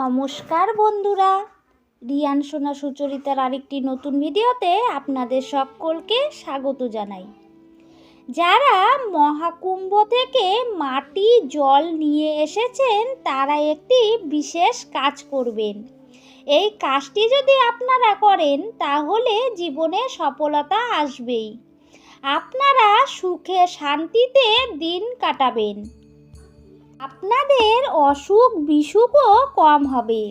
নমস্কার বন্ধুরা। রিয়ান সোনা সুচরিতার আরেকটি নতুন ভিডিওতে আপনাদের সকলকে স্বাগত জানাই। যারা মহাকুম্ভ থেকে মাটি, জল নিয়ে এসেছেন, তারা একটি বিশেষ কাজ করবেন। এই কাজটি যদি আপনারা করেন, তাহলে জীবনে সফলতা আসবেই। আপনারা সুখে শান্তিতে দিন কাটাবেন। আপনাদের অসুখ বিসুখও কম হবে।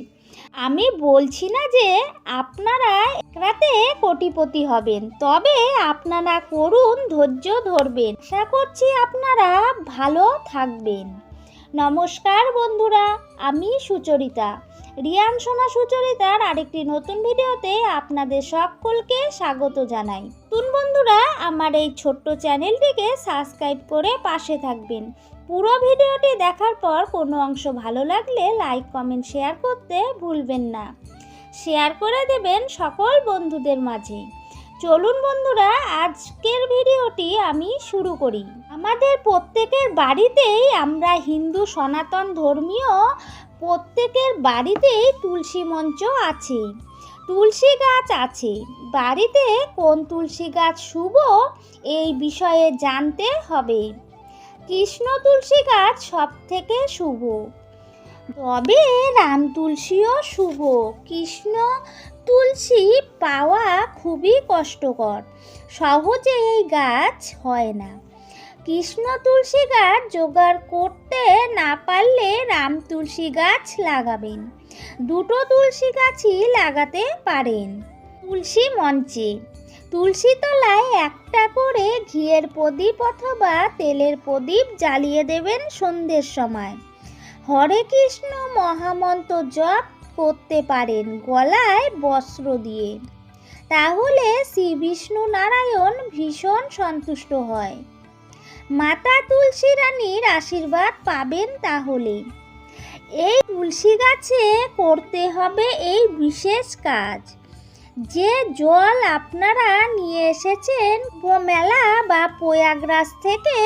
আমি বলছি না যে আপনারা রাতে কোটিপতি হবেন, তবে আপনারা করুন ধৈর্য ধরবেন। আশা করছি আপনারা ভালো থাকবেন। নমস্কার বন্ধুরা, আমি সুচরিতা। রিয়ান সোনা সুচরিতার আরেকটি নতুন ভিডিওতে আপনাদের সকলকে স্বাগত জানাই। নতুন বন্ধুরা, আমার এই ছোট্ট চ্যানেলটিকে সাবস্ক্রাইব করে পাশে থাকবেন। পুরো ভিডিওটি দেখার পর কোনো অংশ ভালো লাগলে লাইক, কমেন্ট, শেয়ার করতে ভুলবেন না। শেয়ার করে দেবেন সকল বন্ধুদের মাঝে। চলুন বন্ধুরা, আজকের ভিডিওটি আমি শুরু করি। আমাদের প্রত্যেকের বাড়িতেই আমরা হিন্দু সনাতন ধর্মীয় প্রত্যেকের বাড়িতেই তুলসী মঞ্চ আছে। তুলসী গাছ আছে। বাড়িতে কোন তুলসী গাছ শুভ, এই বিষয়ে জানতে হবে। কৃষ্ণ তুলসী গাছ সব থেকে শুভ। তবে রাম তুলসীও শুভ। কৃষ্ণ তুলসী পাওয়া খুবই কষ্টকর। সহজে এই গাছ হয় না। কৃষ্ণ তুলসী গাছ জোগাড় করতে না পারলে রাম তুলসী গাছ লাগাবেন। দুটো তুলসী গাছই লাগাতে পারেন। তুলসী মঞ্চে। তুলসী তলায় একটা করে ঘিয়ের প্রদীপ অথবা তেলের প্রদীপ জ্বালিয়ে দেবেন সন্ধ্যের সময়। হরে কৃষ্ণ মহামন্ত্র জপ করতে পারেন গলায় বস্ত্র দিয়ে। তাহলে শ্রী বিষ্ণু নারায়ণ ভীষণ সন্তুষ্ট হয়। মাতা তুলসী রানীর আশীর্বাদ পাবেন তাহলে। এই তুলসী গাছে করতে হবে এই বিশেষ কাজ। যে জল আপনারা নিয়ে এসেছেন মেলা বা প্রয়াগরাজ থেকে,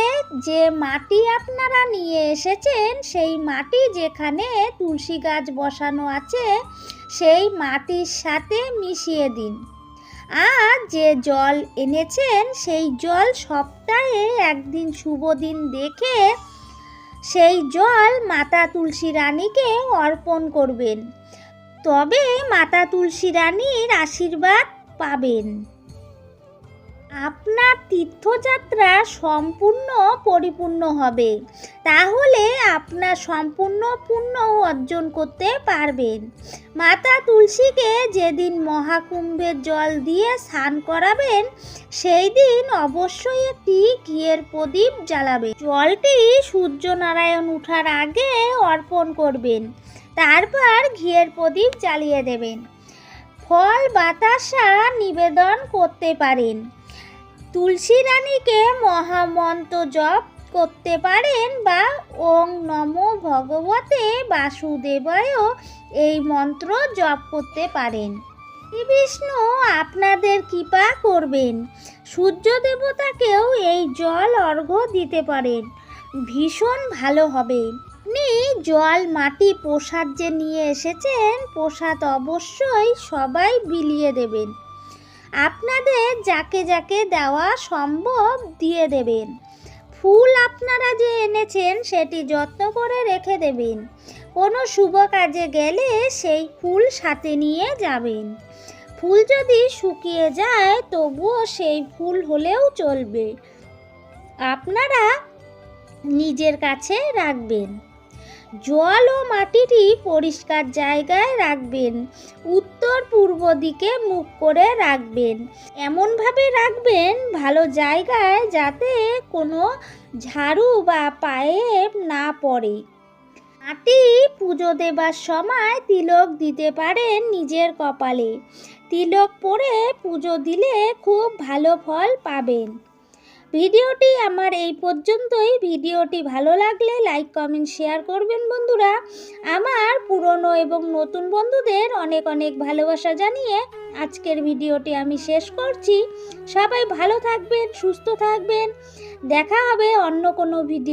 যে মাটি আপনারা নিয়ে এসেছেন, সেই মাটি যেখানে তুলসী গাছ বসানো আছে, সেই মাটির সাথে মিশিয়ে দিন। আর যে জল এনেছেন, সেই জল সপ্তাহে একদিন শুভ দিন দেখে সেই জল মাতা তুলসী রানীকে অর্পণ করবেন। তবে মাতা তুলসী রানীর আশীর্বাদ পাবেন। আপনার তীর্থযাত্রা সম্পূর্ণ পরিপূর্ণ হবে। তাহলে আপনার সম্পূর্ণ পুণ্য অর্জন করতে পারবেন। মাতা তুলসীকে যেদিন মহাকুম্ভের জল দিয়ে স্নান করাবেন, সেই দিন অবশ্যই একটি ঘিয়ের প্রদীপ জ্বালাবেন। জলটি সূর্যনারায়ণ উঠার আগে অর্পণ করবেন। তারপর ঘিয়ের প্রদীপ জ্বালিয়ে দেবেন। ফল, বাতাসা নিবেদন করতে পারেন। তুলসী রানীকে মহামন্ত্র জপ করতে পারেন বা ওং নম ভগবতে বাসুদেবায় এই মন্ত্র জপ করতে পারেন। বিষ্ণু, আপনাদের কৃপা করবেন। সূর্য দেবতাকেও এই জল অর্ঘ্য দিতে পারেন। ভীষণ ভালো হবে। আপনি জল, মাটি, প্রসাদ যে নিয়ে এসেছেন, প্রসাদ অবশ্যই সবাই বিলিয়ে দেবেন। আপনাদের যাকে যাকে দেওয়া সম্ভব দিয়ে দেবেন। ফুল আপনারা যে এনেছেন, সেটি যত্ন করে রেখে দেবেন। কোনো শুভ কাজে গেলে সেই ফুল সাথে নিয়ে যাবেন। ফুল যদি শুকিয়ে যায়, তবুও সেই ফুল হলেও চলবে। আপনারা নিজের কাছে রাখবেন। জল ও মাটিটি পরিষ্কার জায়গায় রাখবেন। উত্তর পূর্ব দিকে মুখ করে রাখবেন। এমনভাবে রাখবেন ভালো জায়গায় যাতে কোনো ঝাড়ু বা পায়ে না পড়ে। মাটি পুজো দেবার সময় তিলক দিতে পারেন নিজের কপালে। তিলক পরে পুজো দিলে খুব ভালো ফল পাবেন। ভিডিওটি আমার এই পর্যন্তই। ভিডিওটি ভালো লাগলে লাইক, কমেন্ট, শেয়ার করবেন বন্ধুরা। আমার পুরনো এবং নতুন বন্ধুদের অনেক অনেক ভালোবাসা জানিয়ে আজকের ভিডিওটি আমি শেষ করছি। সবাই ভালো থাকবেন, সুস্থ থাকবেন। দেখা হবে অন্য কোনো ভিডিও